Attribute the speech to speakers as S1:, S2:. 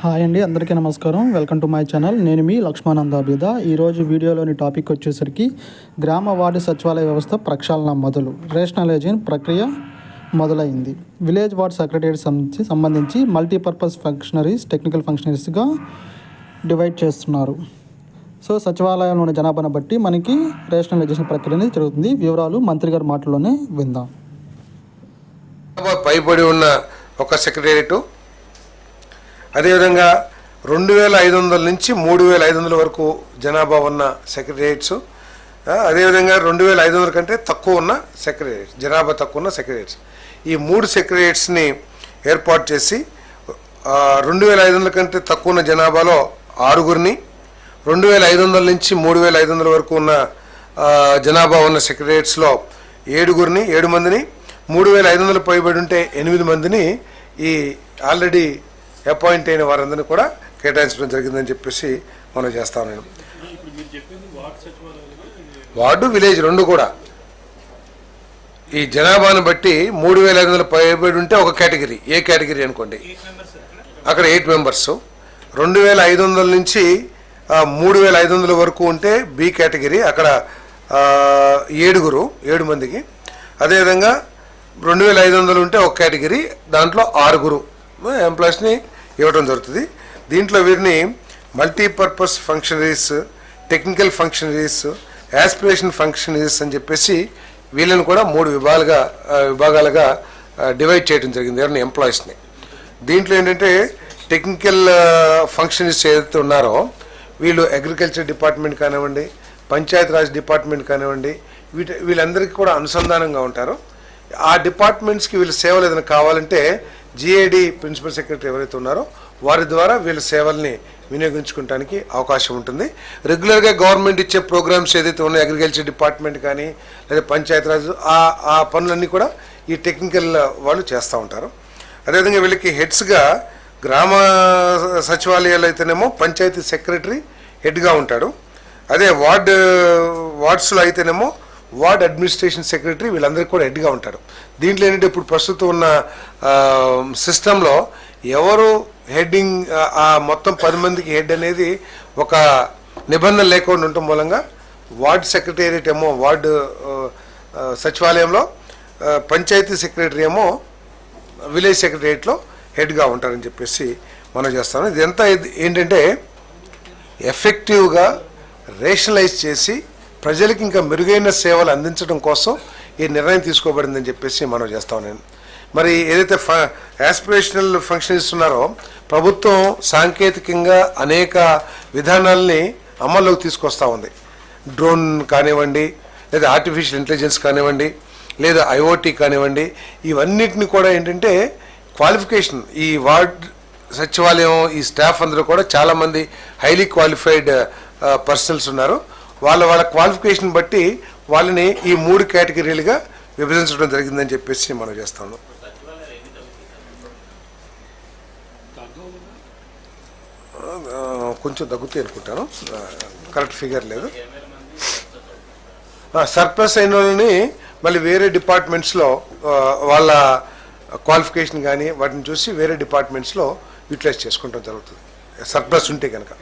S1: Hi అండి అందరికీ నమస్కారం. Welcome to my channel. నేను మీ లక్ష్మానంద లక్ష్మానందాబిద ఈరోజు వీడియోలోని టాపిక్ వచ్చేసరికి గ్రామ వార్డు సచివాలయ వ్యవస్థ ప్రక్షాళన మొదలు రేషనలైజేషన్ ప్రక్రియ మొదలైంది. విలేజ్ వార్డ్ సెక్రటరీ సంబంధించి సంబంధించి మల్టీపర్పస్ ఫంక్షనరీస్ టెక్నికల్ ఫంక్షనరీస్గా డివైడ్ చేస్తున్నారు. సో సచివాలయంలోని జనాభాను బట్టి మనకి రేషనలైజేషన్ ప్రక్రియ అనేది జరుగుతుంది. వివరాలు మంత్రి గారి మాటల్లోనే విందాం.
S2: పైబడి ఉన్న ఒక సెక్రటేరియట్ అదేవిధంగా రెండు వేల ఐదు వందల నుంచి మూడు వేల ఐదు వందల వరకు జనాభా ఉన్న సెక్రటేరియట్స్ అదేవిధంగా రెండు వేల ఐదు వందల కంటే తక్కువ ఉన్న సెక్రటేరియట్స్ జనాభా తక్కువ ఉన్న సెక్రటేరియట్స్. ఈ మూడు సెక్రటేరియట్స్ని ఏర్పాటు చేసి రెండు వేల ఐదు వందల కంటే తక్కువ ఉన్న జనాభాలో ఆరుగురిని రెండు వేల ఐదు వందల నుంచి మూడు వేల ఐదు వందల వరకు ఉన్న జనాభా ఉన్న సెక్రటేరియట్స్లో ఏడుగురిని ఏడు మందిని మూడు వేల ఐదు వందలు పైబడి ఉంటే ఎనిమిది మందిని ఈ ఆల్రెడీ అపాయింట్ అయిన వారందరినీ కూడా కేటాయించడం జరిగిందని చెప్పేసి మనం చేస్తాను నేను వార్డు విలేజ్ రెండు కూడా. ఈ జనాభాను బట్టి మూడు వేల ఐదు వందల పైబడి ఉంటే ఒక కేటగిరీ ఏ కేటగిరీ అనుకోండి. అక్కడ ఎయిట్ మెంబర్స్. రెండు వేల ఐదు వందల నుంచి మూడు వేల ఐదు వందల వరకు ఉంటే బి కేటగిరీ అక్కడ ఏడుగురు ఏడు మందికి. అదేవిధంగా రెండు వేల ఐదు వందలు ఉంటే ఒక కేటగిరీ దాంట్లో ఆరుగురు. ఎంప్లాయీస్ని ఇవ్వడం జరుగుతుంది. దీంట్లో వీరిని multipurpose functionaries technical functionaries aspiration functionaries అని చెప్పేసి వీళ్ళని కూడా మూడు విభాగాలుగా విభాగాలుగా డివైడ్ చేయడం జరిగింది. ఎవరిని ఎంప్లాయీస్ని దీంట్లో ఏంటంటే టెక్నికల్ ఫంక్షనరీస్ ఏదైతే ఉన్నారో వీళ్ళు అగ్రికల్చర్ డిపార్ట్మెంట్ కానివ్వండి పంచాయత్ రాజ్ డిపార్ట్మెంట్ కానివ్వండి వీటి వీళ్ళందరికీ కూడా అనుసంధానంగా ఉంటారు. ఆ డిపార్ట్మెంట్స్కి వీళ్ళ సేవలు ఏదైనా కావాలంటే జిఏడి ప్రిన్సిపల్ సెక్రటరీ ఎవరైతే ఉన్నారో వారి ద్వారా వీళ్ళ సేవల్ని వినియోగించుకోవడానికి అవకాశం ఉంటుంది. రెగ్యులర్గా గవర్నమెంట్ ఇచ్చే ప్రోగ్రామ్స్ ఏదైతే ఉన్నాయో అగ్రికల్చర్ డిపార్ట్మెంట్ కానీ లేదా పంచాయతీరాజ్ ఆ ఆ పనులన్నీ కూడా ఈ టెక్నికల్ వాళ్ళు చేస్తూ ఉంటారు. అదేవిధంగా వీళ్ళకి హెడ్స్గా గ్రామ సచివాలయాలు అయితేనేమో పంచాయతీ సెక్రటరీ హెడ్గా ఉంటాడు. అదే వార్డు వార్డ్స్లో అయితేనేమో వార్డ్ అడ్మినిస్ట్రేషన్ సెక్రటరీ వీళ్ళందరికీ కూడా హెడ్గా ఉంటాడు దీంట్లో ఏంటంటే ఇప్పుడు ప్రస్తుతం ఉన్న సిస్టంలో ఎవరు హెడ్డింగ్ ఆ- మొత్తం పది మందికి హెడ్ అనేది ఒక నిబంధన లేకుండా ఉండటం మూలంగా వార్డ్ సెక్రటేరియట్ ఏమో వార్డు సచివాలయంలో పంచాయతీ సెక్రటరీ ఏమో విలేజ్ సెక్రటేరియట్లో హెడ్గా ఉంటారని చెప్పేసి మనం చేస్తాం ఇదంతా ఏంటంటే ఎఫెక్టివ్గా రేషనలైజ్ చేసి ప్రజలకు ఇంకా మెరుగైన సేవలు అందించడం కోసం ఈ నిర్ణయం తీసుకోబడిందని చెప్పేసి మనం చేస్తాం నేను మరి ఏదైతే ఫ యాస్పిరేషనల్ ఫంక్షన్ ఇస్తున్నారో ప్రభుత్వం సాంకేతికంగా అనేక విధానాల్ని అమల్లోకి తీసుకొస్తా ఉంది. డ్రోన్ కానివ్వండి లేదా ఆర్టిఫిషియల్ ఇంటెలిజెన్స్ కానివ్వండి లేదా ఐఓటీ కానివ్వండి ఇవన్నిటిని కూడా ఏంటంటే క్వాలిఫికేషన్ ఈ వార్డ్ సచివాలయం ఈ స్టాఫ్ అందరూ కూడా చాలామంది హైలీ క్వాలిఫైడ్ పర్సనల్స్ ఉన్నారు. వాళ్ళ వాళ్ళ క్వాలిఫికేషన్ బట్టి వాళ్ళని ఈ మూడు కేటగిరీలుగా విభజించడం జరిగిందని చెప్పేసి మనం చేస్తాము కొంచెం తగ్గుతాయి అనుకుంటాను. కరెక్ట్ ఫిగర్ లేదు. సర్ప్లస్ అయిన వాళ్ళని మళ్ళీ వేరే డిపార్ట్మెంట్స్లో వాళ్ళ క్వాలిఫికేషన్ కానీ వాటిని చూసి వేరే డిపార్ట్మెంట్స్లో యూటిలైజ్ చేసుకుంటాం జరుగుతుంది. సర్ప్లస్ ఉంటే కనుక